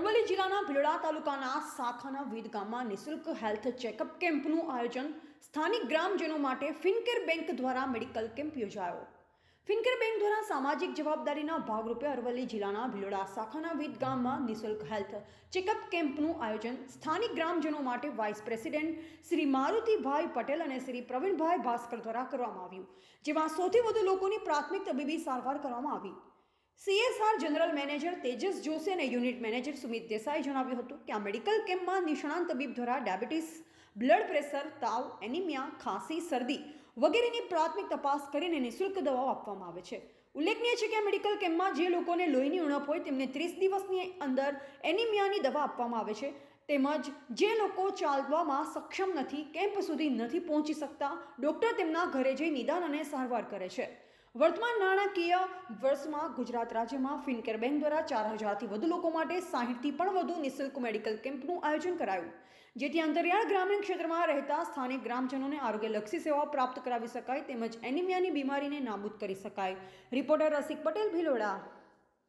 અરવલ્લી જિલ્લાના ભીલોડા તાલુકાના શાખાના વીદ ગામમાં નિઃશુલ્ક હેલ્થ ચેકઅપ કેમ્પનું આયોજન સ્થાનિક ગ્રામજનો માટે ફિનકેર બેંક દ્વારા મેડિકલ કેમ્પ યોજાયો. ફિનકેર બેંક દ્વારા સામાજિક જવાબદારીના ભાગરૂપે અરવલ્લી જિલ્લાના ભીલોડા શાખાના વીદ ગામમાં નિઃશુલ્ક હેલ્થ ચેકઅપ કેમ્પનું આયોજન સ્થાનિક ગ્રામજનો માટે વાઇસ પ્રેસિડેન્ટ શ્રી મારુતિભાઈ પટેલ અને શ્રી પ્રવીણભાઈ ભાસ્કર દ્વારા કરવામાં આવ્યું, જેમાં સૌથી વધુ લોકોની પ્રાથમિક તબીબી સારવાર કરવામાં આવી. CSR general manager Tejas Joshi અને યુનિટ મેનેજર સુમિત દેસાઈ જણાવ્યું હતું કે આ મેડિકલ કેમ્પમાં નિષ્ણાંત તબીબ દ્વારા ડાયાબિટીસ, બ્લડ પ્રેશર, તાવ, એનિમિયા, ખાંસી, શરદી વગેરેની પ્રાથમિક તપાસ કરીને નિઃશુલ્ક દવાઓ આપવામાં આવે છે. ઉલ્લેખનીય છે કે આ મેડિકલ કેમ્પમાં જે લોકોને લોહીની ઉણપ હોય તેમને ત્રીસ દિવસની અંદર એનિમિયાની દવા આપવામાં આવે છે. તેમજ જે લોકો ચાલવામાં સક્ષમ નથી, કેમ્પ સુધી નથી પહોંચી શકતા, ડૉક્ટર તેમના ઘરે જઈ નિદાન અને સારવાર કરે છે. વર્તમાન નાણાકીય વર્ષમાં ગુજરાત રાજ્યમાં ફિનકેર બેંક દ્વારા ચાર હજારથી વધુ લોકો માટે સાહીઠથી પણ વધુ નિઃશુલ્ક મેડિકલ કેમ્પનું આયોજન કરાયું. જેથી અંતરિયાળ ગ્રામીણ ક્ષેત્રમાં રહેતા સ્થાનિક ગ્રામજનોને આરોગ્યલક્ષી સેવાઓ પ્રાપ્ત કરાવી શકાય તેમજ એનિમિયાની બીમારીને નાબૂદ કરી શકાય. રિપોર્ટર રસિક પટેલ, ભિલોડા.